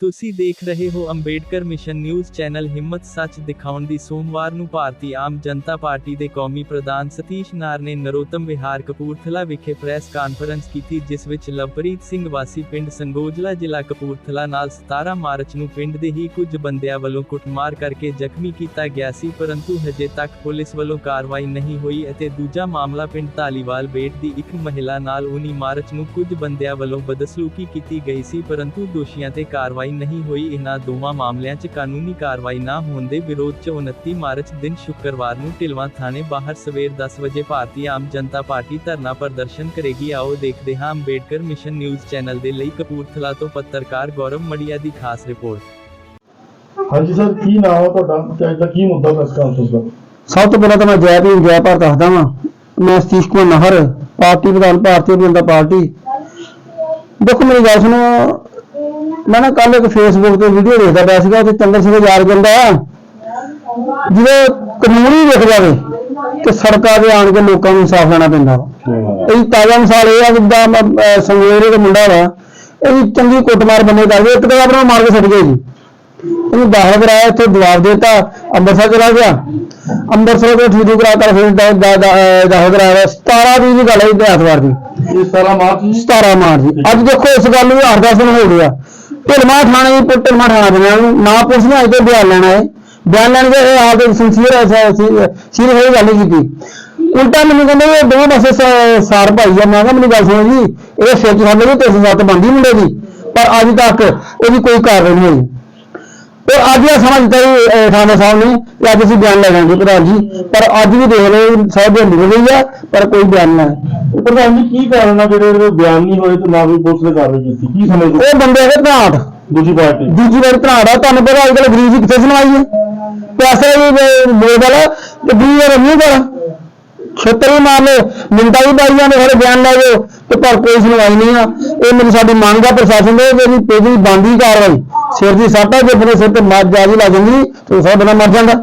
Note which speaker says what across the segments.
Speaker 1: ਤੁਸੀਂ ਦੇਖ ਰਹੇ ਹੋ ਅੰਬੇਡਕਰ ਮਿਸ਼ਨ ਨਿਊਜ਼ ਚੈਨਲ ਹਿੰਮਤ ਸੱਚ ਦਿਖਾਉਣ ਦੀ ਸੋਮਵਾਰ ਨੂੰ ਭਾਰਤੀ ਆਮ ਜਨਤਾ ਪਾਰਟੀ ਦੇ ਕੌਮੀ ਪ੍ਰਧਾਨ ਸਤੀਸ਼ ਨਾਰ ਨੇ ਨਰੋਤਮ ਵਿਹਾਰ ਕਪੂਰਥਲਾ ਵਿਖੇ ਪ੍ਰੈਸ ਕਾਨਫਰੰਸ ਕੀਤੀ, ਜਿਸ ਵਿੱਚ ਲਵਪ੍ਰੀਤ ਸਿੰਘ ਵਾਸੀ ਪਿੰਡ ਸੰਗੋਜਲਾ ਜ਼ਿਲ੍ਹਾ ਕਪੂਰਥਲਾ ਨਾਲ 17 ਮਾਰਚ ਨੂੰ ਪਿੰਡ ਦੇ ਹੀ ਕੁਝ ਬੰਦਿਆਂ ਵੱਲੋਂ ਕੁੱਟਮਾਰ ਕਰਕੇ ਜ਼ਖਮੀ ਕੀਤਾ ਗਿਆ ਸੀ, ਪਰੰਤੂ ਹਜੇ ਤੱਕ ਪੁਲਿਸ ਵੱਲੋਂ ਕਾਰਵਾਈ ਨਹੀਂ ਹੋਈ ਅਤੇ ਦੂਜਾ ਮਾਮਲਾ ਪਿੰਡ ਧਾਲੀਵਾਲ ਬੇਟ ਦੀ ਇੱਕ ਮਹਿਲਾ ਨਾਲ 19 ਮਾਰਚ ਨੂੰ ਕੁਝ ਬੰਦਿਆਂ ਵੱਲੋਂ ਬਦਸਲੂਕੀ ਕੀਤੀ ਗਈ ਸੀ, ਪਰੰਤੂ ਦੋਸ਼ੀਆਂ ਤੇ ਕਾਰਵਾਈ ਨਹੀਂ ਹੋਈ ਇਹਨਾਂ ਦੋਵਾਂ ਮਾਮਲਿਆਂ 'ਚ ਕਾਨੂੰਨੀ ਕਾਰਵਾਈ ਨਾ ਹੋਣ ਦੇ ਵਿਰੋਧ 'ਚ 29 ਮਾਰਚ ਦਿਨ ਸ਼ੁੱਕਰਵਾਰ ਨੂੰ ਢਿਲਵਾਂ ਥਾਣੇ ਬਾਹਰ ਸਵੇਰ 10 ਵਜੇ ਭਾਰਤੀ ਆਮ ਜਨਤਾ ਪਾਰਟੀ ਧਰਨਾ ਪ੍ਰਦਰਸ਼ਨ ਕਰੇਗੀ। ਆਓ ਦੇਖਦੇ ਹਾਂ ਅੰਬੇਡਕਰ ਮਿਸ਼ਨ ਨਿਊਜ਼ ਚੈਨਲ ਦੇ ਲਈ ਕਪੂਰਥਲਾ ਤੋਂ ਪੱਤਰਕਾਰ ਗੌਰਵ ਮੜੀਆ ਦੀ ਖਾਸ ਰਿਪੋਰਟ।
Speaker 2: ਹਾਂਜੀ ਸਰ ਕੀ ਨਾਮ ਹੈ ਤੁਹਾਡਾ? ਤੇ ਅੱਜ ਦਾ ਕੀ ਮੁੱਦਾ ਪ੍ਰੈਸ ਕਾਨਫਰੰਸ ਦਾ?
Speaker 3: ਸਭ ਤੋਂ ਪਹਿਲਾਂ ਤਾਂ ਮੈਂ ਜੈ ਭੀਮ ਜੈ ਭਾਰਤ ਦੱਸਦਾ ਵਾਂ। ਮੈਂ ਸਤੀਸ਼ ਕੁਮਾਰ ਨਾਹਰ ਪਾਰਟੀ ਪ੍ਰਧਾਨ ਭਾਰਤੀ ਜਨਤਾ ਪਾਰਟੀ। ਦੇਖੋ ਮੇਰੀ ਗੱਲ ਸੁਣੋ ਮੈਂ ਨਾ ਕੱਲ ਇੱਕ ਫੇਸਬੁੱਕ ਤੇ ਵੀਡੀਓ ਦੇਖਦਾ ਪਿਆ ਸੀਗਾ ਤੇ ਚੰਦਰ ਸਿੰਘ ਯਾਰ ਕਹਿੰਦਾ ਜਦੋਂ ਕਾਨੂੰਨ ਹੀ ਵਿਖ ਜਾਵੇ ਤੇ ਸੜਕਾਂ ਤੇ ਆਣ ਕੇ ਲੋਕਾਂ ਨੂੰ ਇਨਸਾਫ ਲੈਣਾ ਪੈਂਦਾ ਇਹ ਤਾਜ਼ਾ ਮਿਸਾਲ ਇਹ ਆ ਜਿੱਦਾਂ ਮੈਂ, ਸੰਗਰੂਰ ਦੇ ਮੁੰਡਾ ਵਾ ਇਹ ਚੰਗੀ ਕੁੱਟਮਾਰ ਬੰਦੇ ਕਰਦੇ ਇੱਕ ਤਾਂ ਆਪਣਾ ਮਾਰ ਕੇ ਛੱਡ ਗਏ ਜੀ। ਇਹਨੂੰ ਦਾਖਲ ਕਰਾਇਆ ਇੱਥੇ ਜਵਾਬ ਦੇਤਾ ਅੰਮ੍ਰਿਤਸਰ ਚਲਾ ਗਿਆ। ਅੰਮ੍ਰਿਤਸਰ ਤੋਂ ਠੀਕ ਕਰਾ ਕਰ ਫਿਰ ਦਾ- ਦਾ- ਦਾ- ਅਹ ਦਾਖਲ ਕਰਾਇਆ 17 ਦੀ ਗੱਲ ਹੈ ਐਤਵਾਰ ਦੀ।
Speaker 2: ਇਹ 17 ਮਾਰਚ ਨੂੰ
Speaker 3: 17 ਮਾਰਚ ਅੱਜ ਦੇਖੋ ਇਸ ਗੱਲ ਨੂੰ 8-10 ਦਿਨ ਹੋ ਗਿਆ। ਢਿਲਮਾ ਥਾਣੇ ਦੀ ਢਿਲਮਾ ਥਾਣਾ ਬਣਿਆ ਨੂੰ ਨਾ ਪੁਲਿਸ ਨੇ ਅਜੇ ਬਿਆਨ ਲੈਣਾ ਹੈ ਬਿਆਨ ਲੈਣ ਦੇ ਇਹ ਆਪਦੇ ਸਿੰਸੀਅਰ ਸੀਰ ਹੋਈ ਗੱਲ ਨਹੀਂ ਕੀਤੀ। ਉਲਟਾ ਮੈਨੂੰ ਕਹਿੰਦੇ ਇਹ ਦੋਵੇਂ ਪਾਸੇ ਸਾਰ ਭਾਈ ਆ। ਮੈਂ ਕਿਹਾ, ਮੈਨੂੰ ਗੱਲ ਸੁਣੋ ਜੀ, ਇਹ ਸਿੱਖ ਸਾਡੇ ਨੂੰ 307 ਬੰਦੀ ਮੁੰਡੇ ਦੀ। ਪਰ ਅੱਜ ਤੱਕ ਉਹਦੀ ਕੋਈ ਕਾਰਵਾਈ ਨਹੀਂ ਹੋਈ। ਤੇ ਅੱਜ ਇਹ ਸਮਝ ਦਿੱਤਾ ਜੀ ਥਾਣਾ ਸਾਹਿਬ ਨੇ ਕਿ ਅੱਜ ਅਸੀਂ ਬਿਆਨ ਲੈ ਲਾਂਗੇ ਪ੍ਰਧਾਨ ਜੀ ਪਰ ਅੱਜ ਵੀ ਦੇਖ ਲਓ ਸਾਹਿਬ ਦੇ ਨਿਕਲ ਗਈ ਆ ਪਰ ਕੋਈ ਬਿਆਨ ਨਾ ਹੈ
Speaker 2: ਪ੍ਰਧਾਨ ਜੀ ਕੀ ਕਾਰਨ ਆ ਜਿਹੜੇ ਇਹਦੇ ਬਿਆਨ ਨਹੀਂ ਹੋਏ ਤੇ ਨਾ ਕੋਈ ਪੁਲਿਸ ਨੇ ਕਾਰਵਾਈ ਕੀਤੀ? ਕੀ ਸਮਝਦੇ
Speaker 3: ਉਹ ਬੰਦੇ ਹੈਗੇ ਧਨਾਟ
Speaker 2: ਦੂਜੀ ਪਾਰਟੀ।
Speaker 3: ਦੂਜੀ ਵਾਰ ਆ ਤੁਹਾਨੂੰ ਪਤਾ ਅੱਜ ਕੱਲ੍ਹ ਗਰੀਬ ਦੀ ਕਿੱਥੇ ਸੁਣਵਾਈ ਹੈ ਪੈਸੇ ਵੀ ਬੋਲ ਤੇ ਗਰੀਬ ਦਾ ਨਹੀਂ ਕਰ ਛੇਤਰੀ ਮਾਮਲੇ ਮਿੰਟਾਂ ਵੀ ਬਾਈਆਂ ਨੇ ਸਾਰੇ ਬਿਆਨ ਲੈ ਜਾਓ ਤੇ ਪਰ ਕੋਈ ਸੁਣਵਾਈ ਨਹੀਂ ਆ। ਇਹ ਮੇਰੀ ਸਾਡੀ ਮੰਗ ਆ ਪ੍ਰਸ਼ਾਸਨ ਦੇ ਜਿਹੜੀ ਤੇਜ਼ੀ ਬੰਦੀ ਕਾਰਵਾਈ। ਸਿਰ ਦੀ ਸਾਟਾ ਜੇ ਆਪਣੇ ਸਿਰ ਤੇ ਮਾਰ ਜਾਰੀ ਲੱਗ ਜਾਂਦੀ ਤੇ ਸਭ ਬਣਾ ਮਰ ਜਾਂਦਾ।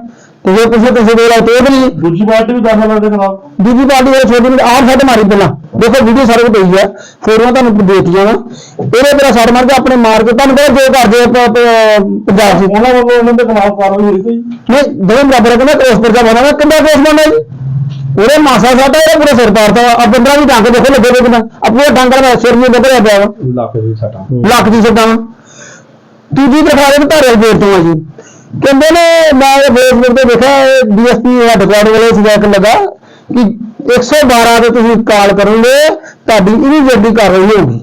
Speaker 3: ਤੇ ਜੇ ਕਿਸੇ ਕਿਸੇ ਦੇ ਨਾਲ ਤੇਜ਼ ਨਹੀਂ।
Speaker 2: ਦੂਜੀ ਪਾਰਟੀ ਵੀ ਦਾਖਲ ਦੇ ਖਿਲਾਫ
Speaker 3: ਦੂਜੀ ਪਾਰਟੀ ਵਾਲੇ ਛੋਟੀ ਜਿਹੀ ਆਪ ਸੱਟ ਮਾਰੀ ਪਹਿਲਾਂ। ਦੇਖੋ ਵੀਡੀਓ ਸਾਰੇ ਕੋਲ ਪਈ ਆ ਫੋਟੋਆਂ ਤੁਹਾਨੂੰ ਦੇਤੀਆਂ ਵਾ ਇਹਨੇ ਮੇਰਾ ਸੱਟ ਮਾਰ ਕੇ ਆਪਣੇ ਮਾਰ ਕੇ ਤੁਹਾਨੂੰ ਪਤਾ ਜੋ ਕਰਦੇ ਆ ਪੰਜਾਬ ਸੀ
Speaker 2: ਉਹਨਾਂ ਵੱਲੋਂ ਉਹਨਾਂ ਦੇ ਖਿਲਾਫ ਕਾਰਵਾਈ ਹੋਈ ਕੋਈ
Speaker 3: ਨਹੀਂ ਦੋਵੇਂ ਬਰਾਬਰ ਕਹਿੰਦਾ ਕੇਸ ਪਰਚਾ ਬਣਾਉਣਾ ਕਿੰਨਾ ਕੇਸ ਬਣਨਾ ਜੀ? ਉਹਦੇ ਮਾਸਾ ਸਾਡਾ ਇਹਦਾ ਪੂਰਾ ਸਿਰ ਪਾੜਤਾ ਆ। ਬੰਦਾ ਵੀ ਡੰਗ ਦੇਖੋ ਲੱਗੇ ਦੇ ਕਿੰਨਾ ਆ ਪੂਰਾ ਡੰਗ ਦਾ ਸਿਰ ਵੀ ਬਦਲਿਆ ਪਿਆ
Speaker 2: ਲੱਖ ਦੀ ਸਟਾ
Speaker 3: ਲੱਖ ਦੀ ਸੱਟਾਂ ਵਾ ਤੀਜੀ ਦਿਖਾ ਦੇ ਧਾਰੇ ਬੋਰ ਤੋਂ ਆ ਜੀ। ਕਹਿੰਦੇ ਨੇ, ਮੈਂ ਇਹ ਫੇਸਬੁੱਕ ਤੇ ਦੇਖਿਆ ਡੀਐਸਪੀ ਹੈਡਕੁਆਰਟਰ ਵਾਲੇ ਸੀਗਾ ਇੱਕ ਲੱਗਾ ਕਿ 112 ਤੇ ਤੁਸੀਂ ਕਾਲ ਕਰੋਗੇ, ਤੁਹਾਡੀ ਇਮੀਡੀਏਟਲੀ ਕਾਰਵਾਈ ਹੋਊਗੀ।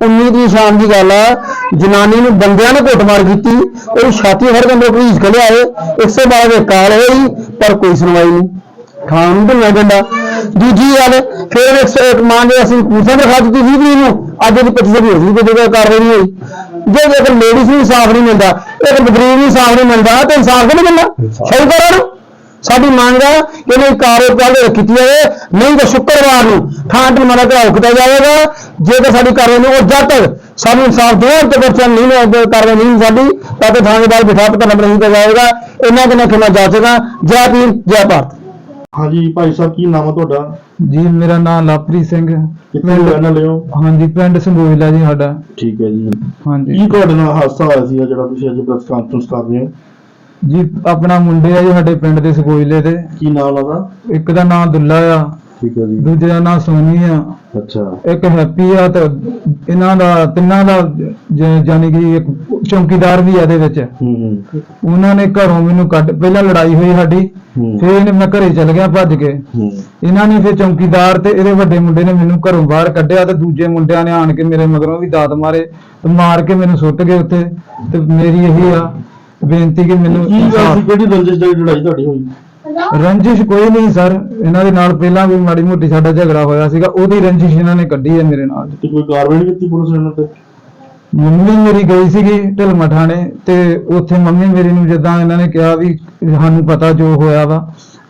Speaker 3: 19 ਦੀ ਸ਼ਾਮ ਦੀ ਗੱਲ ਆ, ਜਨਾਨੀ ਨੂੰ ਬੰਦਿਆਂ ਨੇ ਕੁੱਟਮਾਰ ਕੀਤੀ ਉਹ ਛਾਤੀ ਫੜ ਕੇ ਅੰਦਰ ਪੁਲਿਸ ਕੇ ਲਿਆਏ 112 ਦੇ ਕਾਲ ਹੋਈ ਪਰ ਕੋਈ ਸੁਣਵਾਈ ਨਹੀਂ। ਖਾਣ ਨੂੰ ਢਿੱਲਾ ਡੰਡਾ ਦੂਜੀ ਗੱਲ, ਫਿਰ ਇੱਕ ਸੌ ਮਾਂ ਦੇ ਅਸੀਂ ਕੂਸਾਂ ਦਿਖਾ ਦਿੱਤੀ ਸੀ ਵੀ ਨੂੰ ਅੱਜ ਦੀ 25 ਦੀ ਹੋਈ ਤੇ ਜਦੋਂ ਕਾਰਵਾਈ ਨਹੀਂ ਹੋਈ। ਜੇ ਜੇਕਰ ਲੇਡੀਜ਼ ਨੂੰ ਇਨਸਾਫ ਨਹੀਂ ਮਿਲਦਾ ਇੱਕ ਗਰੀਬ ਨੂੰ ਇਨਸਾਫ ਨਹੀਂ ਮਿਲਦਾ ਤੇ ਇਨਸਾਫ ਕਿਹਨੇ ਮਿਲਣਾ? ਸਹੀ ਕਰੋ ਨਾ? ਸਾਡੀ ਮੰਗ ਆ ਕਿ ਇਹ ਕਾਰੋ ਚਾਲੇ ਕੀਤੀ ਜਾਵੇ ਨਹੀਂ ਤਾਂ ਸ਼ੁੱਕਰਵਾਰ ਨੂੰ ਥਾਂ ਤੇ ਮਨਾ ਘਰਾਓ ਕੀਤਾ ਜਾਵੇਗਾ। ਜੇ ਤਾਂ ਸਾਡੀ ਕਾਰਵਾਈ ਨਹੀਂ ਉਹ ਜਦ ਤੱਕ ਸਾਨੂੰ ਇਨਸਾਫ ਦੇਣ ਤੇ ਬੱਚਾ ਨਹੀਂ ਮਿਲਦਾ ਕਾਰਵਾਈ ਨਹੀਂ ਸਾਡੀ ਤਾਂ ਤੇ ਥਾਣੇਦਾਰ ਬਿਠਾ ਕੇ ਧਰਨਾ ਨਹੀਂ ਕੀਤਾ ਜਾਏਗਾ ਇਹਨਾਂ ਦੇ ਨਾਲ ਖਿਮਾ ਜਾ ਸਕਾਂ ਜੈ ਪੀਰ ਜੈ ਭਾਰਤ।
Speaker 2: ਹਾਂਜੀ ਭਾਈ ਸਾਹਿਬ ਕੀ ਨਾਮ ਹੈ ਤੁਹਾਡਾ?
Speaker 4: ਜੀ ਮੇਰਾ ਨਾਮ ਲਵਪ੍ਰੀਤ ਸਿੰਘ
Speaker 2: ਕਿੱਥੇ ਰਹਿਣ ਵਾਲੇ ਹੋ?
Speaker 4: ਹਾਂਜੀ ਪਿੰਡ ਸੰਗੋਇਲਾ ਜੀ ਸਾਡਾ।
Speaker 2: ਠੀਕ ਹੈ ਜੀ।
Speaker 4: ਹਾਂਜੀ।
Speaker 2: ਕੀ ਤੁਹਾਡੇ ਨਾਲ ਹਾਦਸਾ ਹੋਇਆ ਸੀ ਜਿਹੜਾ ਤੁਸੀਂ ਅੱਜ ਪ੍ਰੈਸ ਕਾਨਫਰੰਸ ਕਰ ਰਹੇ ਹੋ?
Speaker 4: ਜੀ ਆਪਣਾ ਮੁੰਡੇ ਆ ਜੀ ਸਾਡੇ ਪਿੰਡ ਦੇ ਸੰਗੋਇਲੇ ਦੇ।
Speaker 2: ਕੀ ਨਾਮ ਉਹਨਾਂ ਦਾ
Speaker 4: ਇੱਕ ਦਾ ਨਾਮ ਦੁੱਲਾ ਆ।
Speaker 2: ਠੀਕ ਹੈ ਜੀ।
Speaker 4: ਦੂਜੇ ਦਾ ਨਾਮ ਸੋਨੀ ਆ।
Speaker 2: ਅੱਛਾ।
Speaker 4: ਇੱਕ ਹੈਪੀ ਆ ਤੇ ਇਹਨਾਂ ਦਾ ਤਿੰਨਾਂ ਦਾ ਜ- ਜਾਣੀ ਕਿ ਇੱਕ ਚੌਕੀਦਾਰ ਵੀ ਆ ਇਹਦੇ ਵਿੱਚ।
Speaker 2: ਹੂੰ ਹੂੰ।
Speaker 4: ਉਹਨਾਂ ਨੇ ਘਰੋਂ ਮੈਨੂੰ ਕੱਢ ਪਹਿਲਾਂ ਲੜਾਈ ਹੋਈ ਸਾਡੀ। ਫਿਰ ਇਹਨੇ ਮੈਂ ਘਰੇ ਚਲ ਗਿਆ ਭੱਜ ਕੇ। ਇਹਨਾਂ ਨੇ ਫਿਰ ਚੌਕੀਦਾਰ ਤੇ ਇਹਦੇ ਵੱਡੇ ਮੁੰਡੇ ਨੇ ਮੈਨੂੰ ਘਰੋਂ ਬਾਹਰ ਕੱਢਿਆ ਤੇ ਦੂਜੇ ਮੁੰਡਿਆਂ ਨੇ ਆਣ ਕੇ ਮੇਰੇ ਮਗਰੋਂ ਵੀ ਦਾਤ ਮਾਰੇ ਤੇ ਮਾਰ ਕੇ ਮੈਨੂੰ ਸੁੱਟ ਗਏ ਉੱਥੇ ਤੇ ਮੇਰੀ ਇਹੀ ਆ ਬੇਨਤੀ ਕਿ ਮੈਨੂੰ
Speaker 2: ਕੀ ਗੱਲ ਸੀ? ਕਿਹੜੀ ਰੰਜਿਸ਼ ਦੀ ਲੜਾਈ ਤੁਹਾਡੀ ਹੋਈ?
Speaker 4: ਰੰਜਿਸ਼ ਕੋਈ ਨਹੀਂ ਸਰ। ਇਹਨਾਂ ਦੇ ਨਾਲ ਪਹਿਲਾਂ ਵੀ ਮਾੜੀ ਮੋਟੀ ਸਾਡਾ ਝਗੜਾ ਹੋਇਆ ਸੀਗਾ। ਉਹਦੀ ਰੰਜਿਸ਼ ਇਹਨਾਂ ਨੇ ਕੱਢੀ ਹੈ ਮੇਰੇ ਨਾਲ।
Speaker 2: ਤੇ ਕੋਈ ਕਾਰਵਾਈ ਨਹੀਂ ਕੀਤੀ ਪੁਲਿਸ ਨੇ ਉਹਨਾਂ ਤੇ?
Speaker 4: ਮੰਮੀ ਮੇਰੀ ਗਈ ਸੀਗੀ ਢਿਲਮਾ ਥਾਣੇ ਤੇ ਉੱਥੇ ਮੰਮੀ ਮੇਰੀ ਨੂੰ ਜਿੱਦਾਂ ਇਹਨਾਂ ਨੇ ਕਿਹਾ ਵੀ ਸਾਨੂੰ ਪਤਾ ਜੋ ਹੋਇਆ ਵਾ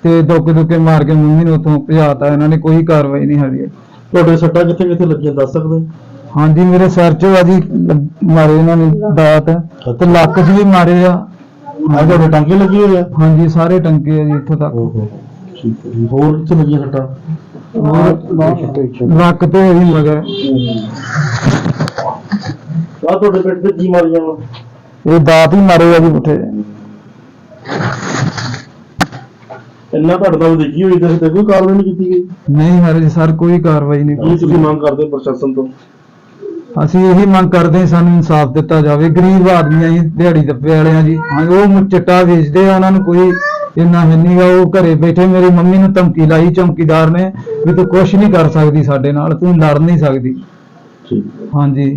Speaker 4: ਤੇ ਦੁੱਕ ਦੁੱਕੇ ਮਾਰ ਕੇ ਮੰਮੀ ਨੂੰ ਉੱਥੋਂ ਭਜਾਤਾ ਇਹਨਾਂ ਨੇ ਕੋਈ ਕਾਰਵਾਈ ਨਹੀਂ ਹਾਲੀ।
Speaker 2: ਤੁਹਾਡੇ ਸੱਟਾਂ ਕਿੱਥੇ ਕਿੱਥੇ ਲੱਗੀਆਂ ਦੱਸ ਸਕਦੇ?
Speaker 4: ਹਾਂਜੀ ਮੇਰੇ ਸਿਰ 'ਚ ਆ ਜੀ ਮਾਰੇ ਇਹਨਾਂ ਨੇ ਦਾਤ ਤੇ ਲੱਕ 'ਚ ਵੀ ਮਾਰੇ ਆ।
Speaker 2: ਆ ਤੁਹਾਡੇ ਟਾਂਕੇ ਲੱਗੇ ਹੋਏ ਆ?
Speaker 4: ਹਾਂਜੀ ਸਾਰੇ ਟੰਕੇ ਆ ਜੀ ਇੱਥੋਂ ਤੱਕ।
Speaker 2: ਓਹੋ ਠੀਕ ਹੈ ਜੀ। ਹੋਰ ਕਿੱਥੇ ਲੱਗੀਆਂ ਸੱਟਾਂ?
Speaker 4: ਲੱਕ ਤੇ ਵੀ ਮਗਰ।
Speaker 2: ਆ ਤੁਹਾਡੇ ਪਿੰਡ ਤੇ ਕੀ ਮਾਰੀਆਂ ਵਾ
Speaker 3: ਇਹ ਦਾਤ ਹੀ ਮਾਰੇ ਆ ਜੀ ਪੁੱਠੇ।
Speaker 2: ਇੰਨਾ ਤੁਹਾਡੇ ਨਾਲ ਦੇਖੀ ਹੋਈ ਤੇ ਕੋਈ ਕਾਰਵਾਈ ਨਹੀਂ ਕੀਤੀ ਗਈ?
Speaker 4: ਨਹੀਂ ਹਰੇ ਸਰ ਕੋਈ ਕਾਰਵਾਈ ਨਹੀਂ
Speaker 2: ਕੀ ਤੁਸੀਂ ਮੰਗ ਕਰਦੇ ਹੋ ਪ੍ਰਸ਼ਾਸਨ ਤੋਂ?
Speaker 4: ਅਸੀਂ ਇਹੀ ਮੰਗ ਕਰਦੇ ਹਾਂ ਸਾਨੂੰ ਇਨਸਾਫ ਦਿੱਤਾ ਜਾਵੇ। ਗਰੀਬ ਆਦਮੀ ਆ ਜੀ ਦਿਹਾੜੀ ਦੱਪੇ ਵਾਲੇ ਆ ਜੀ। ਹਾਂ ਉਹ ਮੁ- ਚਿੱਟਾ ਵੇਚਦੇ ਆ ਉਹਨਾਂ ਨੂੰ ਕੋਈ ਇੰਨਾ ਹੈ ਨਹੀਂਗਾ ਉਹ ਘਰੇ ਬੈਠੇ ਮੇਰੀ ਮੰਮੀ ਨੂੰ ਧਮਕੀ ਲਾਈ ਚੌਂਕੀਦਾਰ ਨੇ ਵੀ ਤੂੰ ਕੁਝ ਨਹੀਂ ਕਰ ਸਕਦੀ ਸਾਡੇ ਨਾਲ ਤੂੰ ਲੜ ਨਹੀਂ ਸਕਦੀ।
Speaker 2: ਠੀਕ।
Speaker 4: ਹਾਂਜੀ।